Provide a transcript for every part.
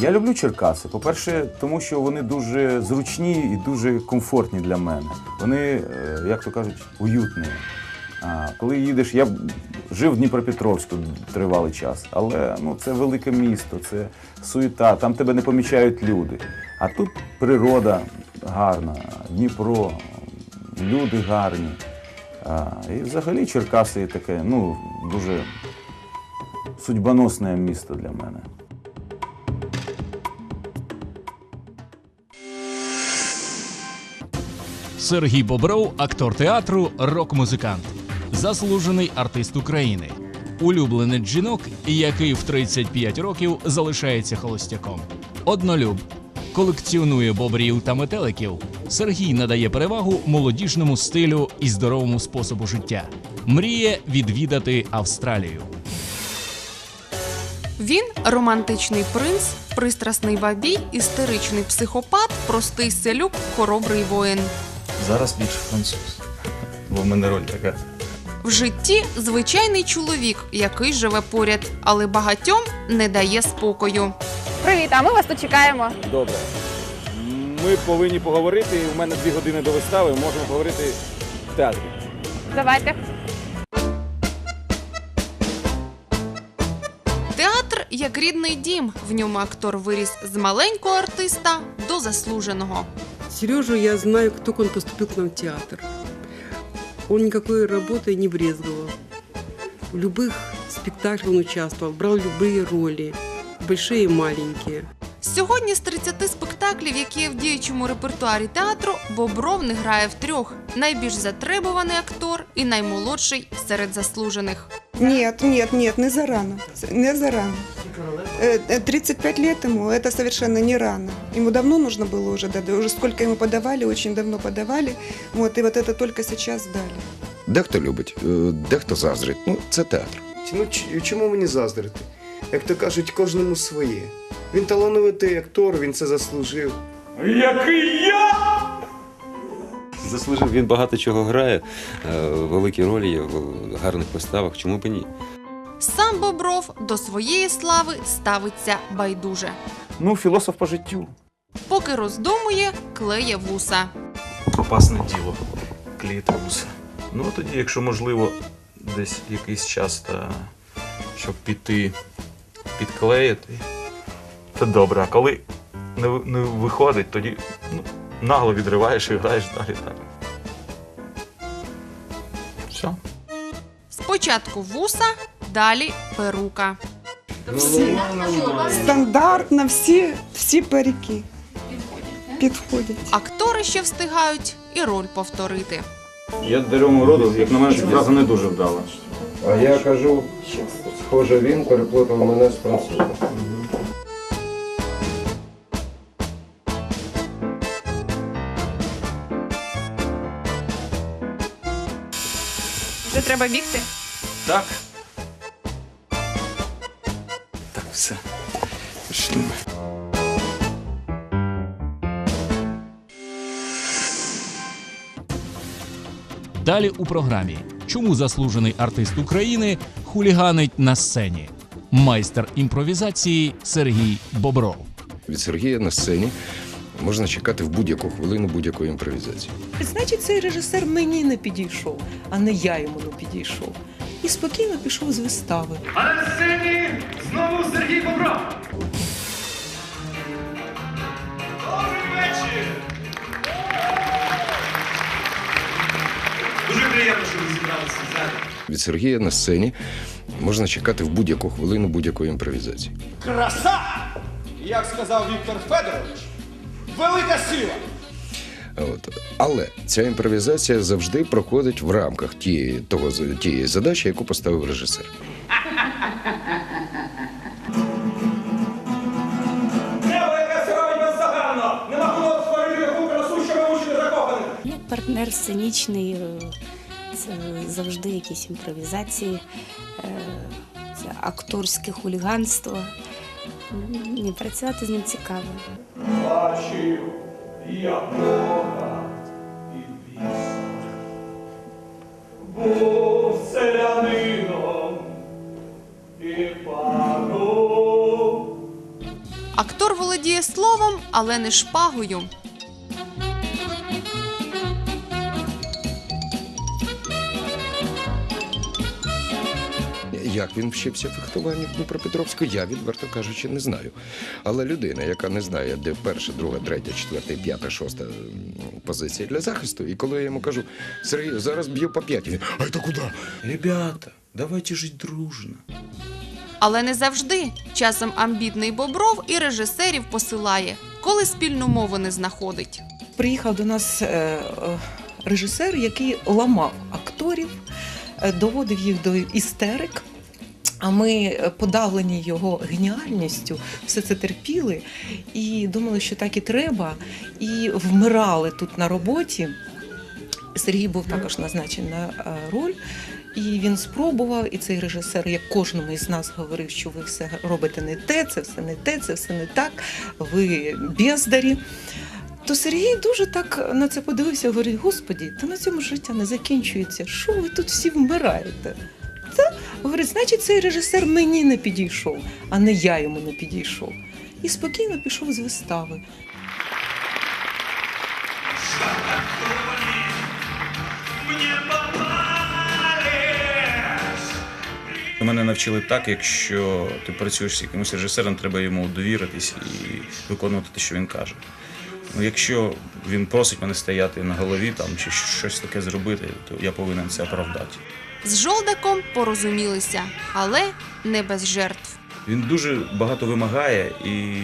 Я люблю Черкаси. По-перше, тому що вони дуже зручні і дуже комфортні для мене. Вони, е, як то кажуть, уютні. А, коли їдеш, я жив в Дніпропетровську тривалий час, але ну, це велике місто, це суєта, там тебе не помічають люди. А тут природа гарна, Дніпро, люди гарні. А, і взагалі Черкаси таке, ну, дуже судьбоносне місто для мене. Сергій Бобров, актор театру, рок-музикант, заслужений артист України, улюбленець жінок, який в 35 років залишається холостяком. Однолюб колекціонує бобрів та метеликів. Сергій надає перевагу молодіжному стилю і здоровому способу життя. Мріє відвідати Австралію. Він романтичний принц, пристрасний бабій, істеричний психопат, простий селюк, хоробрий воїн. Зараз більше француз. Бо в мене роль така. В житті звичайний чоловік, який живе поряд, але багатьом не дає спокою. Привіт, а ми вас тут чекаємо. Добре. Ми повинні поговорити. У мене дві години до вистави. Можемо поговорити в театрі. Давайте. Театр як рідний дім. В ньому актор виріс з маленького артиста до заслуженого. Сережу я знаю, как только он поступил к нам в театр. Он никакой работой не брезговал. В любых спектаклях он участвовал, брал любые роли, большие и маленькие. Сьогодні з 30 спектаклів, які є в діючому репертуарі театру, Бобров не грає в трьох. Найбільш затребуваний актор і наймолодший серед заслужених. Нет, нет, нет, не зарано. Не зарано. Э, э, 35 лет ему, это совершенно не рано. Ему давно нужно было уже, да, уже сколько ему подавали, очень давно подавали. Вот, и вот это только сейчас дали. Дехто любить, е, дехто заздрить. Ну, це театр. Ну ч- чому мені заздрити? Як то кажуть, кожному своє. Він талановитий актор, він це заслужив. Заслужив, він багато чого грає, е, великі ролі є в гарних поставах. Чому б і ні? Сам Бобров до своєї слави ставиться байдуже. Ну, філософ по життю. Поки роздумує, клеє вуса. Опасне діло. Клеїти вуса. Ну, а тоді, якщо можливо, десь якийсь час, та, щоб піти підклеїти, то добре. А коли не, не виходить, тоді ну, нагло відриваєш і граєш далі так. Все. Спочатку вуса, далі перука. Стандартно всі, всі парики підходять. Актори ще встигають і роль повторити. Я деревому роду, як на мене, фраза не дуже вдала. А я кажу, схоже, він переплутав мене з французом. Вже треба бігти. Так, Далі у програмі Чому заслужений артист України хуліганить на сцені? Майстер імпровізації Сергій Бобров. Від Сергія на сцені можна чекати в будь-яку хвилину будь-якої імпровізації. Значить, цей режисер мені не підійшов, а не я йому не підійшов. І спокійно пішов з вистави. Від Сергія на сцені можна чекати в будь-яку хвилину будь-якої імпровізації. Краса! Як сказав Віктор Федорович, велика сила! От. Але ця імпровізація завжди проходить в рамках тієї, того, тієї задачі, яку поставив режисер. партнер сценічний, е, це завжди якісь імпровізації, е, це акторське хуліганство. Ні, працювати з ним цікаво. Бачив, як Бога і віз. Був селянином і паном. Актор володіє словом, але не шпагою. Як він вчився фехтуванню в Дніпропетровську, я відверто кажучи, не знаю. Але людина, яка не знає, де перша, друга, третя, четверта, п'ята, шоста позиція для захисту, і коли я йому кажу, Сергій, зараз б'ю по п'ять, він, а це куди? Ребята, давайте жити дружно. Але не завжди. Часом амбітний Бобров і режисерів посилає, коли спільну мову не знаходить. Приїхав до нас е, е, режисер, який ламав акторів, е, доводив їх до істерик. А ми, е, подавлені його геніальністю, все це терпіли і думали, що так і треба, і вмирали тут на роботі. Сергій був також назначений на е, роль, і він спробував. І цей режисер, як кожному із нас, говорив, що ви все робите не те, це все не те, це все не так, ви бездарі. То Сергій дуже так на це подивився говорить: Господі, та на цьому життя не закінчується. Що ви тут всі вмираєте? Говорить, значить, цей режисер мені не підійшов, а не я йому не підійшов. І спокійно пішов з вистави. Мене навчили так, якщо ти працюєш з якимось режисером, треба йому довіритись і виконувати те, що він каже. Ну, якщо він просить мене стояти на голові там, чи щось таке зробити, то я повинен це оправдати. З жолдаком порозумілися, але не без жертв. Він дуже багато вимагає і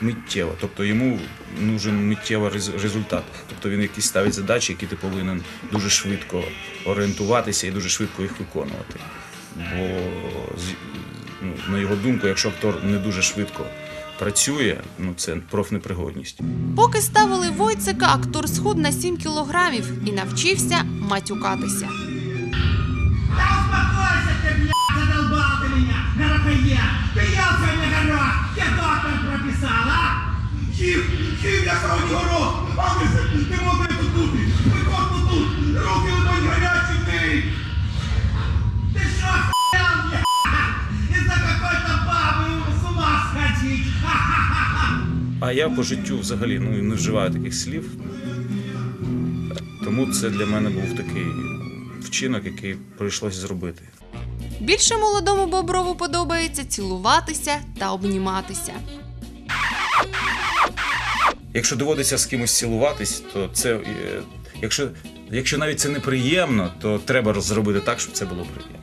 миттєво. Тобто йому нужен миттєвий результат. Тобто він якісь ставить задачі, які ти повинен дуже швидко орієнтуватися і дуже швидко їх виконувати. Бо, ну, на його думку, якщо актор не дуже швидко працює, ну це профнепригодність. Поки ставили Войцека, актор схуд на 7 кілограмів і навчився матюкатися. А? Їв, їв я сьогодні горох, а ти, ж- ти тут бути, виходь тут, руки либонь гарячі ти! Ти що, охуел, блядь? Из-за какой-то бабы с ума сходить! А я по життю взагалі ну, не вживаю таких слів. Тому це для мене був такий вчинок, який прийшлося зробити. Більше молодому Боброву подобається цілуватися та обніматися. Якщо доводиться з кимось цілуватись, то це е, якщо, якщо навіть це неприємно, то треба зробити так, щоб це було приємно.